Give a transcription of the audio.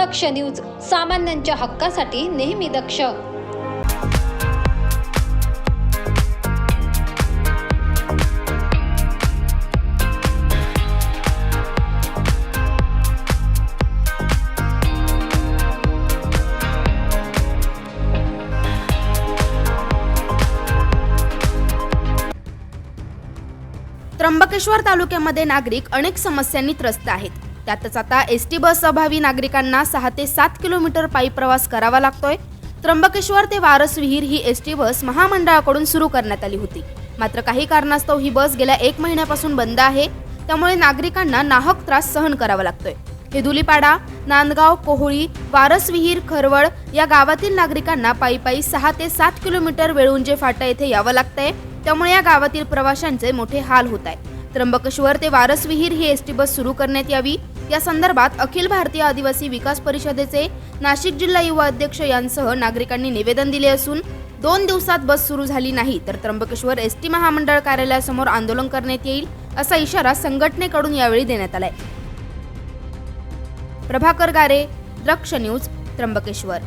दक्ष news सामान्यांच्या हक्कासाठी नेहमी दक्ष. त्र्यंबकेश्वर तालुक्यामध्ये नागरिक अनेक समस्यांनी त्रस्त आहेत. त्यातच आता एस टी बस अभावी नागरिकांना सहा ते सात किलोमीटर पायी प्रवास करावा लागतोय. त्र्यंबकेश्वर ते वारस विहीर ही एस टी बस महामंडळाकडून सुरू करण्यात आली होती. मात्र काही कारणास्तव ही बस गेल्या एक महिन्यापासून बंद आहे. त्यामुळे नागरिकांना नाहक त्रास सहन करावा लागतोय. हेदुलीपाडा नांदगाव कोहळी वारस विहीर खरवळ या गावातील नागरिकांना पायी पायी सहा ते सात किलोमीटर वेळुंजे फाटा येथे यावं लागतंय त्यामुळे या गावातील प्रवाशांचे मोठे हाल होत आहे त्र्यंबकेश्वर ते वारस विहीर ही एसटी बस सुरू करण्यात यावी. या संदर्भात अखिल भारतीय आदिवासी विकास परिषदेचे नाशिक जिल्हा युवा अध्यक्ष यांसह नागरिकांनी निवेदन दिले असून दोन दिवसात बस सुरू झाली नाही तर त्र्यंबकेश्वर एस टी महामंडळ कार्यालयासमोर आंदोलन करण्यात येईल असा इशारा संघटनेकडून यावेळी देण्यात आलाय. प्रभाकर गारे द्रक्ष न्यूज त्र्यंबकेश्वर.